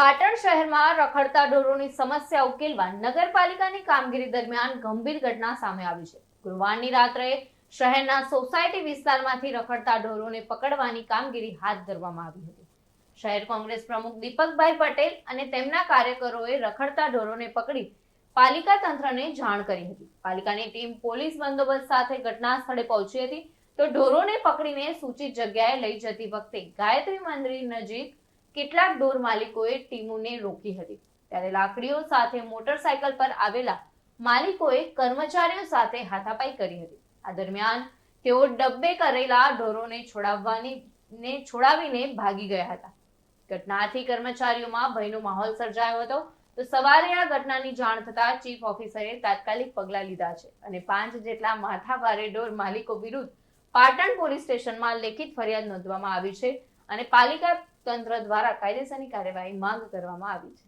પાટણ શહેરમાં રખડતા ઢોરોની સમસ્યા ઉકેલવા નગરપાલિકાની કામગીરી દરમિયાન ગંભીર ઘટના સામે આવી છે. ગુરુવારની રાત્રે શહેરના સોસાયટી વિસ્તારમાંથી રખડતા ઢોરોને પકડવાની કામગીરી હાથ ધરવામાં આવી હતી. શહેર કોંગ્રેસ પ્રમુખ દીપકભાઈ પટેલ અને તેમના કાર્યકરોએ રખડતા ઢોરોને પકડી પાલિકા તંત્રને જાણ કરી હતી. પાલિકાની ટીમ પોલીસ બંદોબસ્ત સાથે ઘટના સ્થળે પહોંચી હતી તો ઢોરોને પકડીને સૂચિત જગ્યાએ લઈ જતી વખતે ગાયત્રી મંદિર નજીક કેટલાક ઢોર માલિકોએ ટીમોને રોકી હતી. ત્યારે લાકડીઓ સાથે મોટરસાયકલ પર આવેલા માલિકોએ કર્મચારીઓ સાથે હાથાપાઈ કરી હતી. આ દરમિયાન તેઓ ડબ્બે કરેલા ઢોરોને છોડાવવાની ને છોડાવીને ભાગી ગયા હતા. ઘટનાથી કર્મચારીઓમાં ભયનો માહોલ સર્જાયો હતો. તો સવારે આ ઘટનાની જાણ થતા ચીફ ઓફિસરે તાત્કાલિક પગલાં લીધા છે અને પાંચ જેટલા માથાભારે ઢોર માલિકો વિરુદ્ધ પાટણ પોલીસ સ્ટેશનમાં લેખિત ફરિયાદ નોંધવામાં આવી છે અને પાલિકા તંત્ર દ્વારા કાયદેસરની કાર્યવાહી માંગ કરવામાં આવી છે.